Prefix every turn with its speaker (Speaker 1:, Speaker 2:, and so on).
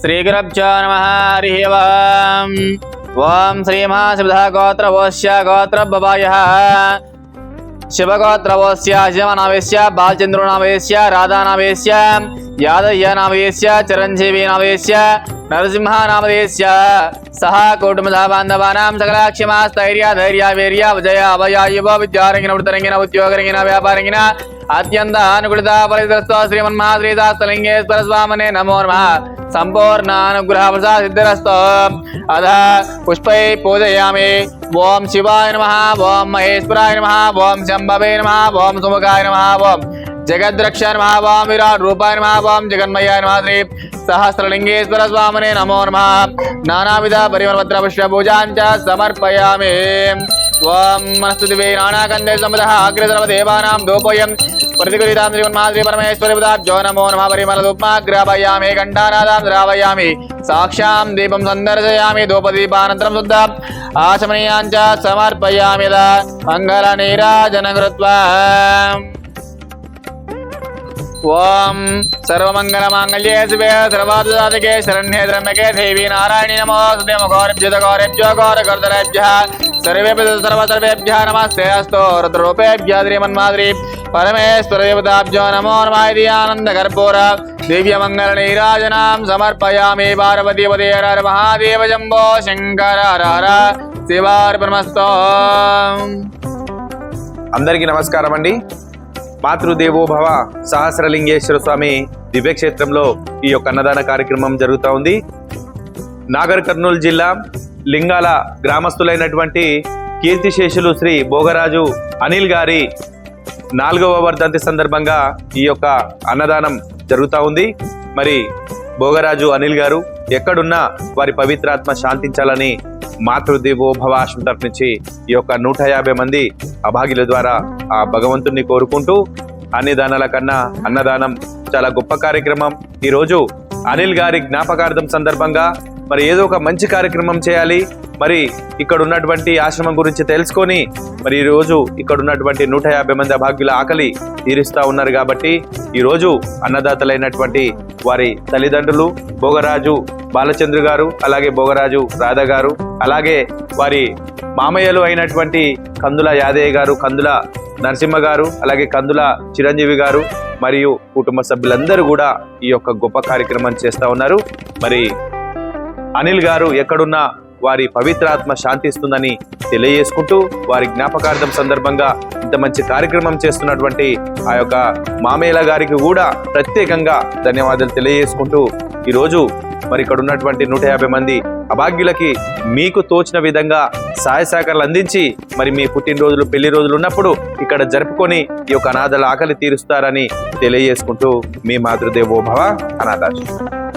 Speaker 1: श्रीगुरभ्यो नमः, हरिः वम् ॐ श्रीमहाशिवः गोत्रवोऽस्य गोत्रभवायः शिवगोत्रवोऽस्य शिवनावेश्य बालचन्द्रोनावेश्य, राधानावेश्य, यादय्यनावेश्य चिरञ्जीवीनावेश्य नरसिंहानामदेश्य। सह कौटुम्बः बान्धवानां सकलाक्षमास्थैर्य धैर्य वीर्य विजय अभयायुव विद्यारङ्गिन, वृत्तरङ्गिन, उद्योगरङ्गिन, व्यापारङ्गिन యువ విద్యారంగిన వృత్తరంగిన ఉద్యోగరంగిన వ్యాపారంగిన అత్యంత అనుకూలిత ఫలితస్తో శ్రీమన్మహాశ్రీదాస్తలింగేశ్వర స్వామనే నమో నమ. సంపూర్ణ అనుగ్రహ ప్రసాద సిద్ధిరస్తో అధ పుష్పై పూజయామి. ఓం శివాయ నమ ఓం మహేశ్వరాయ నమ ఓం శంభవే నమ ఓం సుముఖాయ నమ ఓం జగద్రక్ష నమ ఓం విరాట్ రూపాయ నమ ఓం జగన్మయాయ నమ శ్రీ సహస్రలింగేశ్వర స్వామినే నమో నమ. నానావిధ పరిమళపత్ర పుష్ప పూజాంచ సమర్పయామి. ఓం మనస్తు దివే నానాకందే సమద అగ్రసర్వ దేవానాం దోపోయం प्रतिकुलितां श्रीमन्माद्रि परमेश्वरिपदाब्जो नमो नमः परिमलदुप्माग्रापयामि घण्टानादां श्रावयामि साक्षां दीपं सन्दर्शयामि धूपदीपानन्तरं शुद्धाम् आचमनीयाञ्च समर्पयामि मङ्गलनीराजन कृत्वा ॐ सर्वमङ्गलमाङ्गल्ये शिवे सर्वादुदातके शरण्ये त्र्यम्बके देवी नारायणी नमो। सुते मुखोरेभ्यो गौरेभ्यो गौरकर्तरेभ्यः ముఖోరభ్యుత సర్వేభ్య సర్వ సర్వేభ్య నమస్తే అస్తో రుద్రూపేభ్య శ్రీమన్మాద్రి పరమేశ్వర దేవతాభ్యో నమో నమాయి ఆనంద కర్పూర దివ్యమంగళ నీరాజనాం సమర్పయామి పార్వతీ పదేర మహాదేవ జంబో శంకర శివార్పణమస్తో
Speaker 2: అందరికీ నమస్కారం అండి. మాతృదేవోభవ సహస్రలింగేశ్వర స్వామి దివ్యక్షేత్రంలో ఈ యొక్క అన్నదాన కార్యక్రమం జరుగుతూ ఉంది. నాగర్ కర్నూలు జిల్లా లింగాల గ్రామస్తులైనటువంటి కీర్తిశేషులు శ్రీ భోగరాజు అనిల్ గారి నాలుగవ వర్ధంతి సందర్భంగా ఈ యొక్క అన్నదానం జరుగుతూ ఉంది. మరి భోగరాజు అనిల్ గారు ఎక్కడున్నా వారి పవిత్రాత్మ శాంతించాలని మాతృదేవోభవ ఆశ్రమం తరఫు నుంచి ఈ యొక్క నూట యాభై మంది అభాగ్యుల ద్వారా ఆ భగవంతుణ్ణి కోరుకుంటూ అన్ని దానాల కన్నా అన్నదానం చాలా గొప్ప కార్యక్రమం. ఈరోజు అనిల్ గారి జ్ఞాపకార్థం సందర్భంగా మరి ఏదో ఒక మంచి కార్యక్రమం చేయాలి. మరి ఇక్కడ ఉన్నటువంటి ఆశ్రమం గురించి తెలుసుకొని మరి ఈ రోజు ఇక్కడ ఉన్నటువంటి నూట యాభై మంది అభాగ్యుల ఆకలి తీరుస్తూ ఉన్నారు కాబట్టి ఈరోజు అన్నదాతలైనటువంటి వారి తల్లిదండ్రులు భోగరాజు బాలచంద్ర గారు అలాగే భోగరాజు రాధ గారు అలాగే వారి మామయ్యలు అయినటువంటి కందుల యాదయ్య గారు కందుల నరసింహ గారు అలాగే కందుల చిరంజీవి గారు మరియు కుటుంబ సభ్యులందరూ కూడా ఈ యొక్క గొప్ప కార్యక్రమం చేస్తూ ఉన్నారు. మరి అనిల్ గారు ఎక్కడున్నా వారి పవిత్రాత్మ శాంతిస్తుందని తెలియజేసుకుంటూ వారి జ్ఞాపకార్థం సందర్భంగా ఇంత మంచి కార్యక్రమం చేస్తున్నటువంటి ఆ యొక్క మామేల గారికి కూడా ప్రత్యేకంగా ధన్యవాదాలు తెలియజేసుకుంటూ ఈరోజు మరి ఇక్కడ ఉన్నటువంటి నూట యాభై మంది అభాగ్యులకి మీకు తోచిన విధంగా సహాయ సహకారాలు అందించి మరి మీ పుట్టినరోజులు పెళ్ళి రోజులు ఉన్నప్పుడు ఇక్కడ జరుపుకొని ఈ యొక్క అనాథల ఆకలి తీరుస్తారని తెలియజేసుకుంటూ మీ మాతృదేవోభవ అనాథాశ్రమం.